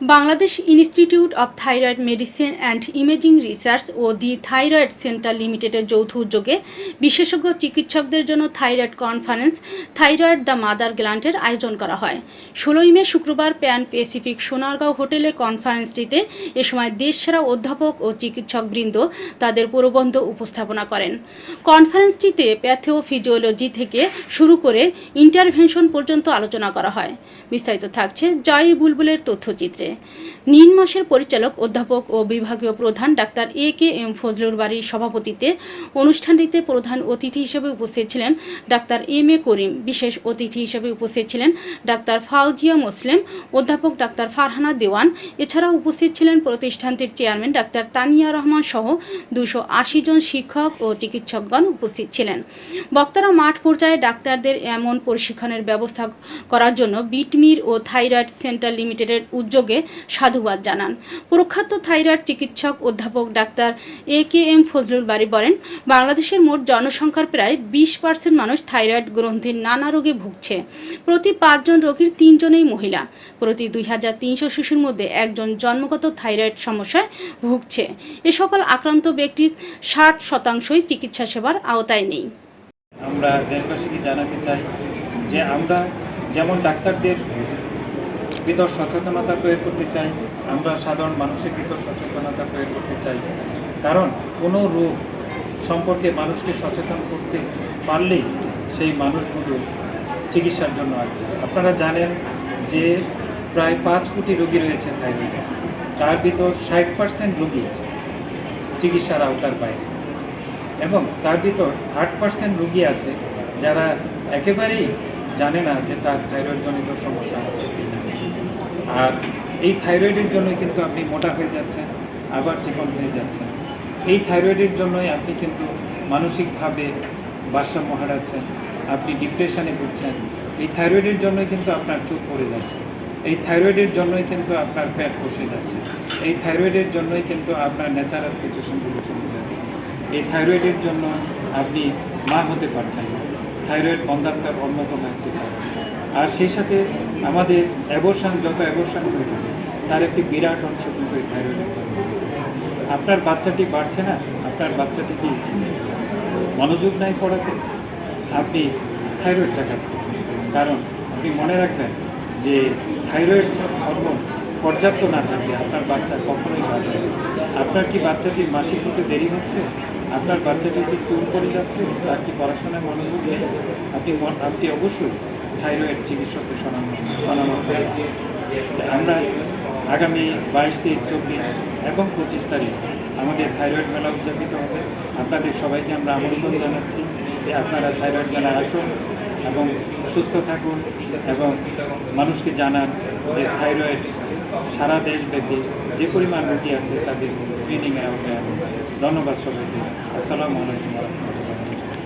Bangladesh institute of thyroid medicine and imaging research O the thyroid centre লিমিটেডের যৌথ উদ্যোগে বিশেষজ্ঞ চিকিৎসকদের জন্য thyroid conference, thyroid the mother গ্ল্যান্ডের আয়োজন করা হয়। ষোলোই মে শুক্রবার প্যান প্যাসিফিক সোনারগাঁও হোটেলে কনফারেন্সটিতে এ সময় দেশসেরা অধ্যাপক ও চিকিৎসকবৃন্দ তাদের প্রবন্ধ উপস্থাপনা করেন। কনফারেন্সটিতে প্যাথোফিজিওলজি থেকে শুরু করে ইন্টারভেনশন পর্যন্ত আলোচনা করা হয়। বিস্তারিত থাকছে জয় বুলবুলের তথ্যচিত্রে। নিন মাসের পরিচালক, অধ্যাপক ও বিভাগীয় প্রধান doctor A K M Fazlur বাড়ির সভাপতিত্বে অনুষ্ঠানটিতে প্রধান অতিথি হিসেবে উপস্থিত ছিলেন ডাক্তার এম এ করিম। বিশেষ অতিথি হিসেবে উপস্থিত ছিলেন ডাক্তার ফাউজিয়া মুসলিম, অধ্যাপক ডাক্তার ফারহানা দেওয়ান। এছাড়াও উপস্থিত ছিলেন প্রতিষ্ঠানটির চেয়ারম্যান ডাক্তার তানিয়া রহমান সহ দুশো আশি জন শিক্ষক ও চিকিৎসকগণ উপস্থিত ছিলেন। বক্তারা মাঠ পর্যায়ে ডাক্তারদের এমন প্রশিক্ষণের ব্যবস্থা করার জন্য বিটমির ও থাইরয়েড সেন্টার লিমিটেডের উদ্যোগে সাধুবাদ জানান। প্রখ্যাত থাইরয়েড চিকিৎসক অধ্যাপক doctor A K M Fazlul Bari বলেন, বাংলাদেশের মোট জনসংখ্যার প্রায় বিশ পার্সেন্ট মানুষ থাইরয়েড গ্রন্থির নানা রোগে ভুগছে। প্রতি পাঁচজন রোগীর তিনজনেই মহিলা। প্রতি দুই হাজার তিনশো শিশুর মধ্যে একজন জন্মগত থাইরয়েড সমস্যায় ভুগছে। এ সকল আক্রান্ত ব্যক্তির ষাট শতাংশই চিকিৎসা সেবার আওতায় নেই। আমরা দেশবাসীকে জানাতে চাই যে আমরা যেমন ডাক্তারদের ভিতর সচেতনতা তৈরি করতে চাই। আমরা সাধারণ মানুষের ভিতর সচেতনতা তৈরি করতে চাই। কারণ কোনো রোগ সম্পর্কে মানুষকে সচেতন করতে পারলেই সেই মানুষগুলো চিকিৎসার জন্য আসবে। আপনারা জানেন যে প্রায় পাঁচ কোটি রোগী রয়েছে থাইরয়েডে তার ভিতর ষাট পার্সেন্ট রোগী চিকিৎসার আওতার বাইরে। এবং তার ভিতর আট পার্সেন্ট রুগী আছে যারা একেবারেই জানে না যে তার থাইরয়েডজনিত সমস্যা আছে। আর এই থাইরয়েডের জন্যই কিন্তু আপনি মোটা হয়ে যাচ্ছেন, আবার চিকন হয়ে যাচ্ছেন। এই থাইরয়েডের জন্যই আপনি কিন্তু মানসিকভাবে ভারসাম্য হারাচ্ছেন, আপনি ডিপ্রেশনে ভুগছেন। এই থাইরয়েডের জন্যই কিন্তু আপনার চোখ পড়ে যাচ্ছে। এই থাইরয়েডের জন্যই কিন্তু আপনার পেট বসে যাচ্ছে। এই থাইরয়েডের জন্যই কিন্তু আপনার ন্যাচারাল সিচুয়েশনগুলো চলে যাচ্ছে। এই থাইরয়েডের জন্য আপনি মা হতে পারছেন না। থাইরয়েড বন্ধাত্মার অন্যতম একটি কারণ। আর সেই সাথে আমাদের অ্যাবর্শন, যত অ্যাবর্শন হয়ে থাকে, তার একটি বিরাট অংশ কিন্তু এই থাইরয়েডের আপনার বাচ্চাটি বাড়ছে না? আপনার বাচ্চাটি কি মনোযোগ নাই পড়াতে? আপনি থাইরয়েড চেক কারণ আপনি মনে রাখবেন যে থাইরয়েড হরমোন পর্যাপ্ত না থাকলে আপনার বাচ্চা কখনোই না। আপনার কি বাচ্চাটির মাসিক হতে দেরি হচ্ছে? আপনার বাচ্চাটি কি চুল পড়ে যাচ্ছে? তার কি পড়াশোনায় মনোযোগ নেই? আপনি আপনি অবশ্যই থাইরয়েড চিকিৎসককে শোনানো শোনানো আমরা আগামী বাইশ তেইশ চব্বিশ এবং পঁচিশ তারিখ আমাদের থাইরয়েড মেলা উদযাপিত হবে। আপনাদের সবাইকে আমরা আমন্ত্রণ জানাচ্ছি যে আপনারা থাইরয়েড মেলায় আসুন এবং সুস্থ থাকুন এবং মানুষকে জানান যে থাইরয়েড সারা দেশব্যাপী যে পরিমাণ রোগী আছে তাদের স্ক্রিনিংয়ের আওতায়। ধন্যবাদ সবাইকে। আসসালামু আলাইকুম।